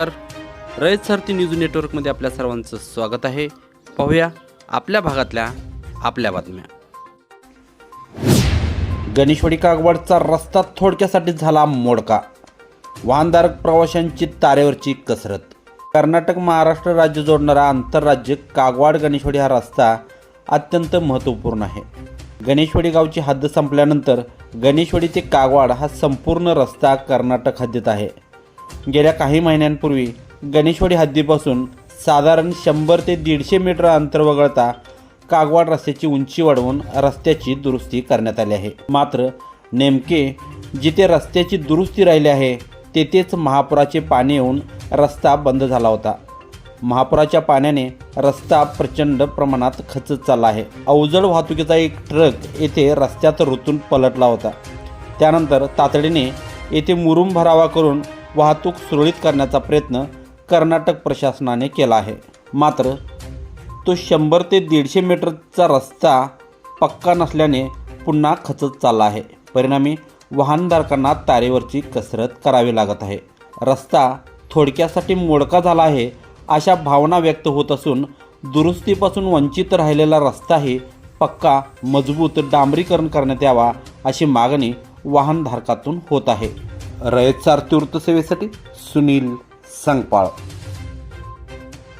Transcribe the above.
तर रयत सारथी न्यूज नेटवर्कमध्ये आपल्या सर्वांचं स्वागत आहे. पाहूया आपल्या भागातल्या आपल्या बातम्या. गणेशवाडी कागवाडचा रस्ता थोडक्यासाठी झाला मोडका. वाहनधारक प्रवाशांची तारेवरची कसरत. कर्नाटक महाराष्ट्र राज्य जोडणारा आंतरराज्य कागवाड गणेशवाडी हा रस्ता अत्यंत महत्त्वपूर्ण आहे. गणेशवाडी गावची हद्द संपल्यानंतर गणेशवाडी ते कागवाड हा संपूर्ण रस्ता कर्नाटक हद्दीत आहे. गेल्या काही महिन्यांपूर्वी गणेशवाडी हद्दीपासून साधारण शंभर ते दीडशे मीटर अंतर वगळता कागवाड रस्त्याची उंची वाढवून रस्त्याची दुरुस्ती करण्यात आली आहे. मात्र नेमके जिथे रस्त्याची दुरुस्ती राहिली आहे तेथेच महापुराचे पाणी येऊन रस्ता बंद झाला होता. महापुराच्या पाण्याने रस्ता प्रचंड प्रमाणात खचत चालला आहे. अवजड वाहतुकीचा एक ट्रक येथे रस्त्यात रुतून पलटला होता. त्यानंतर तातडीने येथे मुरुम भरावा करून वाहतूक सुरळीत करण्याचा प्रयत्न कर्नाटक प्रशासनाने केला आहे. मात्र तो शंभर ते दीडशे मीटरचा रस्ता पक्का नसल्याने पुन्हा खचत चालला आहे. परिणामी वाहनधारकांना तारेवरची कसरत करावी लागत आहे. रस्ता थोडक्यासाठी मोडका झाला आहे अशा भावना व्यक्त होत असून दुरुस्तीपासून वंचित राहिलेला रस्ताही पक्का मजबूत डांबरीकरण करण्यात यावा अशी मागणी वाहनधारकातून होत आहे. रयत सारथी वृत्तसेवेसाठी सुनील संगपाळ.